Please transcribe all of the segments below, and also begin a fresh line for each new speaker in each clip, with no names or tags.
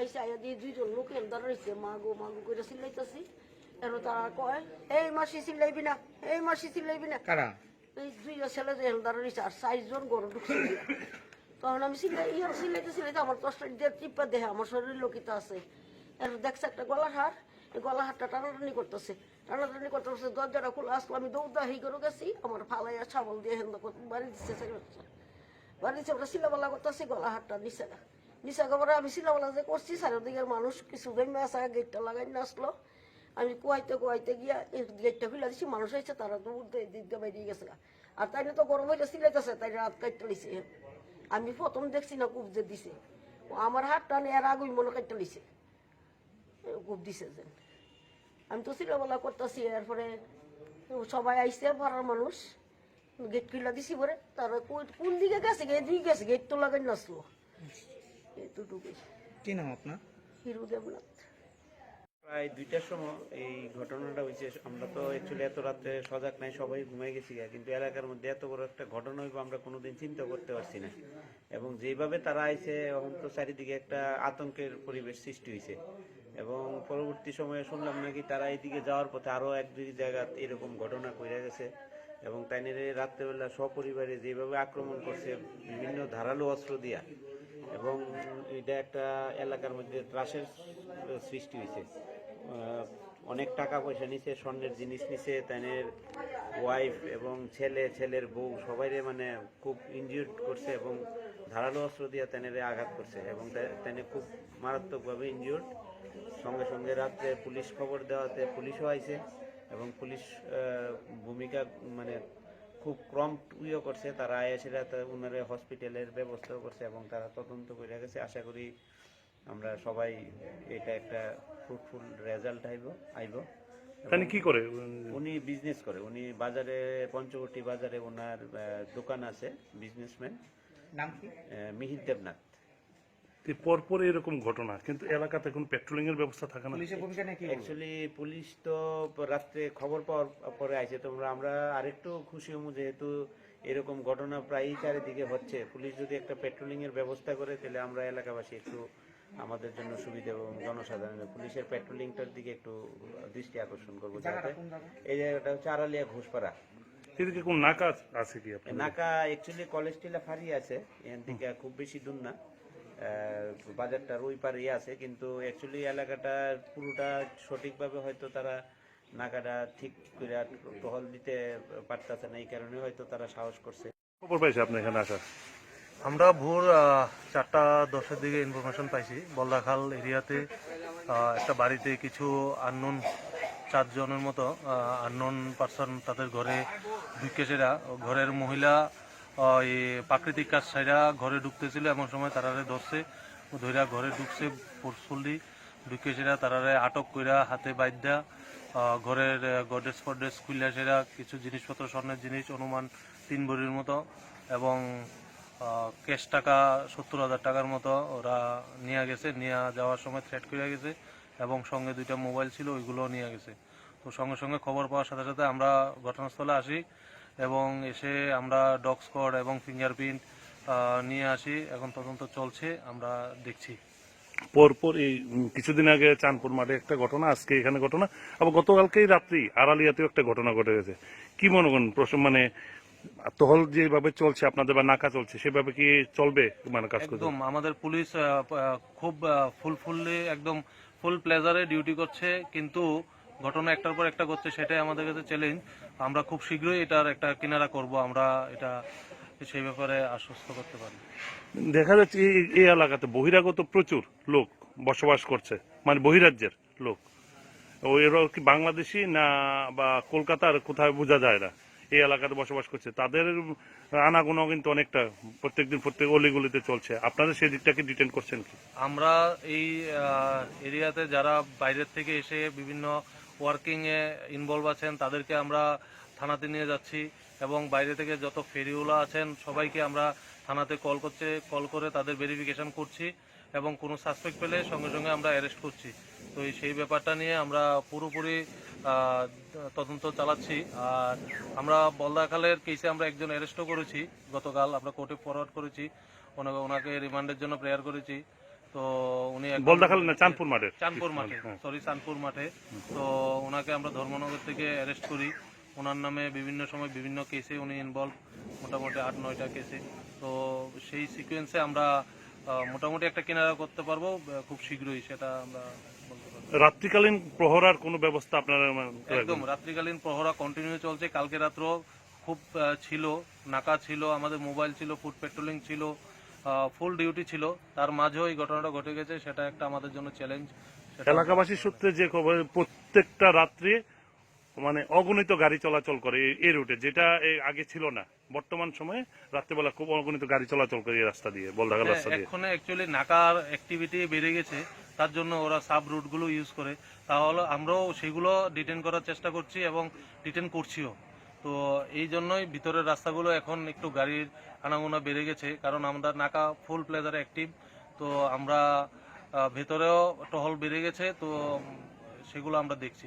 আইসে আয়া দিয়ে দুইজন লোক এন্দার রয়েছে মা গো করে চিল্লাইতেছি। এর তারা কয় এই মাসি চিল্লাইবি না এই মাসি চিল্লাইবি না।
কারা?
এই দুইটা ছেলে যে হেলদার রয়েছে আর চারজন গরু ঢুকছে তখন আমি চিল্লাই ইয়ার চিল্লাইতে চিল্লাইতে আমার দশটা দিয়ে টিপা দেহে আমার শরীর লোকিত আছে। আর দেখছে একটা গলার হার এই গলার হারটা টানাটানি করতেছে। টানাটানি করতেছে দরজাটা খোলা আসলো আমি দৌড়া হেই করে গেছি আমার ফালাইয়া ছাগল দিয়ে হেন্দা বাড়ি দিচ্ছে বাড়ি দিচ্ছে ওটা সিলাবালা করতেছি গলা হাটটা নিচে। না নিচে খবরে আমি সিলাবালা যে করছি, চারিদিকের মানুষ কিছু জমে আসা গেটটা লাগাই আসলো। আমি কুয়াইতে কুয়াইতে গিয়া গেটটা খুলে দিচ্ছি মানুষ হয়েছে তারা দিয়ে দিক বেরিয়ে গেছে আর তাই তো গরম হইতে সিলাইতেছে, তাই রাত কাটতে লিছে আমি প্রথম দেখছি না কূপ যে দিছে। আমার হাতটা নিয়ে আর আগুই মনে কাটতে লিছে কূপ দিছে যে। আমি তো সিলাবালা করতেছি, এরপরে সবাই আইসে পাড়ার মানুষ। গেট খুলে দিছি পরে, তারা কোন দিকে গেছে গেট দিকে গেছে গেট তো লাগাই নাসলো এতটুকুই
কি নাম আপনার?
হিরু দেবনাথ।
প্রায় দুইটার সময় এই ঘটনাটা হয়েছে। আমরা তো অ্যাকচুয়ালি এত রাত্রে সজাগ নাই সবাই ঘুমাই গেছি গা। কিন্তু এলাকার মধ্যে এত বড় একটা ঘটনা হইব আমরা কোনোদিন চিন্তা করতে পারছি না। এবং যেভাবে তারা আইছে এখন তো চারিদিকে একটা আতঙ্কের পরিবেশ সৃষ্টি হয়েছে এবং পরবর্তী সময়ে শুনলাম নাকি তারা এইদিকে যাওয়ার পথে আরও এক দুই জায়গা এরকম ঘটনা কইরা গেছে। এবং তাই নিয়ে রাত্রেবেলা সপরিবারে যেভাবে আক্রমণ করছে বিভিন্ন ধারালো অস্ত্র দিয়া এবং এটা একটা এলাকার মধ্যে ত্রাসের সৃষ্টি হয়েছে অনেক টাকা পয়সা নিছে, স্বর্ণের জিনিস নিছে তাদের ওয়াইফ এবং ছেলে, ছেলের বউ সবাইরে মানে খুব ইনজিউর্ড করছে এবং ধারালো অস্ত্র দিয়ে তাদের আঘাত করছে এবং তাদের খুব মারাত্মকভাবে ইনজিউর্ড সঙ্গে সঙ্গে রাত্রে পুলিশ খবর দেওয়াতে পুলিশও আইছে এবং পুলিশ ভূমিকা মানে খুব কম ইয়ে করছে তারা আয়াসিরা উনারে হসপিটালের ব্যবস্থাও করছে এবং তারা তদন্ত করে গেছে। আশা করি আমরা সবাই এটা একটা ফ্রুটফুল রেজাল্ট আইব আইব।
তাহলে কি করে?
উনি বিজনেস করে উনি বাজারে পঞ্চবটি বাজারে ওনার দোকান আছে বিজনেসম্যান
নাম কি?
মিহির দেবনাথ।
যে পরপর এরকম ঘটনা কিন্তু এলাকাতে কোনো পেট্রোলিং এর ব্যবস্থা থাকে না।
পুলিশের ভূমিকা নাকি
অ্যাকচুয়ালি পুলিশ তো রাত্রে খবর পাওয়ার পরে আইছে তোমরা আমরা আরেকটু খুশি হব যেহেতু এরকম ঘটনা প্রায়ই চারিদিকে হচ্ছে। পুলিশ যদি একটা পেট্রোলিং এর ব্যবস্থা করে তাহলে আমরা এলাকাবাসী একটু আমাদের জন্য সুবিধা এবং জনসাধারণের পুলিশের পেট্রোলিংটার দিকে একটু দৃষ্টি আকর্ষণ করব যাতে। এই জায়গাটা হচ্ছে আড়ালিয়া ঘোষপাড়া।
এদিকে কোন নাকা আছে কি
নাকা অ্যাকচুয়ালি কলেজ টিলা ফারি আছে এখান থেকে খুব বেশি দূর না। বাজারটার ওই পারে আছে কিন্তু অ্যাকচুয়ালি এলাকাটা পুরোটা সঠিকভাবে হয়তো তারা নাকাটা ঠিক করে টহল দিতে পারতেছে না এই কারণে হয়তো তারা সাহস করছে।
খবর পাইছে আপনি এখানে আসা?
আমরা ভোর চারটা দশের দিকে ইনফরমেশন পাইছি। বল্লাখাল এরিয়াতে একটা বাড়িতে কিছু আননোন চারজনের মতো আননোন পার্সন তাদের ঘরে ঢুকে সেরা ঘরের মহিলা প্রাকৃতিক কাজ সাইরা ঘরে ঢুকতেছিল, এমন সময় তারারে ধরছে, ধইরা ঘরে ঢুকছে ফোর্সফুলি ঢুকে সেরা তারারে আটক কইরা হাতে বাইদ্যা ঘরের গডেস ফডেস খুললা সেরা কিছু জিনিসপত্র, স্বর্ণের জিনিস, অনুমান, তিন ভরির মতো এবং ক্যাশ টাকা সত্তর হাজার টাকার মতো ওরা নিয়ে গেছে। নিয়ে যাওয়ার সময় থ্রেট করে গেছে এবং সঙ্গে দুইটা মোবাইল ছিল, ওইগুলোও নিয়ে গেছে। তো সঙ্গে সঙ্গে খবর পাওয়ার সাথে সাথে আমরা ঘটনাস্থলে আসি। এবং এসে আমরা ডগ স্কোয়াড এবং ফিঙ্গারপ্রিন্ট নিয়ে আসি। এখন তদন্ত চলছে আমরা দেখছি।
পরপর এই কিছুদিন আগে চাঁদপুর মাঠে একটা ঘটনা আজকে এখানে ঘটনা আবার গতকালকেই রাত্রি আড়ালিয়াতেও একটা ঘটনা ঘটে গেছে। কি মনে করেন প্রশ্ন মানে তহল যেভাবে চলছে আপনাদের বা নাকা চলছে সেভাবে কি চলবে মানে কাজ করতে?
একদম আমাদের পুলিশ খুব ফুলফুললি একদম ফুল প্লেজারে ডিউটি করছে কিন্তু ঘটনা একটার পর একটা করছে সেটাই আমাদের কাছে চ্যালেঞ্জ আমরা খুব শীঘ্রই এটার একটা কিনারা করব আমরা এটা সেই ব্যাপারে আশ্বস্ত করতে পারি।
দেখা যাচ্ছে এই- এলাকাতে বহিরাগত প্রচুর লোক বসবাস করছে মানে বহিরাজ্যের লোক। ও এরা কি বাংলাদেশি না বা কলকাতার কোথায় বোঝা যায় না এই এলাকাতে বসবাস করছে। তাদের আনাগোনা কিন্তু অনেকটা প্রত্যেকদিন প্রত্যেক অলিগুলিতে চলছে। আপনারা সেই দিকটাকে ডিটেন করছেন কি?
আমরা এই এরিয়াতে যারা বাইরের থেকে এসে বিভিন্ন ওয়ার্কিং এ ইনভলভ আছেন, তাদেরকে আমরা থানাতে নিয়ে যাচ্ছি এবং বাইরে থেকে যত ফেরিওলা আছেন, সবাইকে আমরা থানাতে কল করছে কল করে তাদের ভেরিফিকেশন করছি এবং কোনো সাসপেক্ট পেলে সঙ্গে সঙ্গে আমরা অ্যারেস্ট করছি। তো সেই ব্যাপারটা নিয়ে আমরা পুরোপুরি তদন্ত চালাচ্ছি। আর আমরা বলদাখালের কেসে আমরা একজন অ্যারেস্টও করেছি, গতকাল আমরা কোর্টে ফরওয়ার্ড করেছি। ওনাকে রিমান্ডের জন্য প্রেয়ার করেছি। তো উনি
বলদাখাল না চাঁদপুর মাঠে।
চাঁদপুর মাঠে
হ্যাঁ।
সরি চাঁদপুর মাঠে। তো ওনাকে আমরা ধর্মনগর থেকে অ্যারেস্ট করি। ওনার নামে বিভিন্ন সময় বিভিন্ন কেসে উনি ইনভলভ মোটামুটি আট নয়টা কেসে তো সেই সিকোয়েন্সে আমরা মোটামুটি একটা কেনারা করতে পারব খুব শীঘ্রই সেটা আমরা
রাত্রিকালীন প্রহরার কোনো ব্যবস্থা আপনারা
একদম রাত্রিকালীন প্রহরা কন্টিনিউ চলছে। কালকে রাত্র খুব ছিল নাকা ছিল আমাদের মোবাইল ছিল ফুড পেট্রোলিং ছিল। ফুল ডিউটি ছিল। তার মাঝেও এই ঘটনাটা ঘটে গেছে সেটা একটা আমাদের জন্য চ্যালেঞ্জ
এলাকাবাসীর সূত্রে যে খবর প্রত্যেকটা রাত্রে মানে অগণিত গাড়ি চলাচল করে এই- রুটে যেটা আগে ছিল না। বর্তমান সময়ে রাত্রেবেলা খুব অগণিত গাড়ি চলাচল করে এই রাস্তা দিয়ে বলদাখাল রাস্তা দিয়ে।
এখন অ্যাকচুয়ালি নাকার অ্যাক্টিভিটি বেড়ে গেছে তার জন্য ওরা সাব রুটগুলো ইউজ করে। তাহলে আমরাও সেগুলো ডিটেন করার চেষ্টা করছি এবং ডিটেন করছিও। তো এই জন্যই ভিতরের রাস্তাগুলো এখন একটু গাড়ির আনাগোনা বেড়ে গেছে, কারণ আমরা নাকা ফুল প্লেজার অ্যাক্টিভ তো আমরা ভেতরেও টহল বেড়ে গেছে, তো সেগুলো আমরা দেখছি।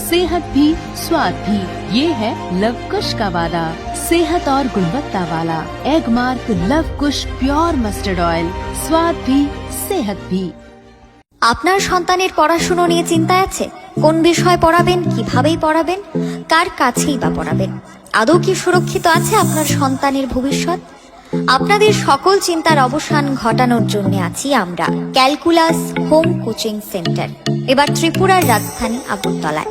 सेहत भी स्वाद भी ये है लव कुश का वादा सेहत और गुणवत्ता वाला Agmark Luv Kush pure mustard oil स्वाद भी सेहत भी
আপনার সন্তানের পড়াশুনো নিয়ে চিন্তা আছে কোন বিষয় পড়াবেন কিভাবেই পড়াবেন কার কাছেই বা পড়াবেন আদৌ কি সুরক্ষিত আছে আপনার সন্তানের ভবিষ্যৎ আপনাদের সকল চিন্তার অবসান ঘটানোর জন্য আছি আমরা ক্যালকুলাস হোম কোচিং সেন্টার এবার ত্রিপুরার রাজধানী আগরতলায়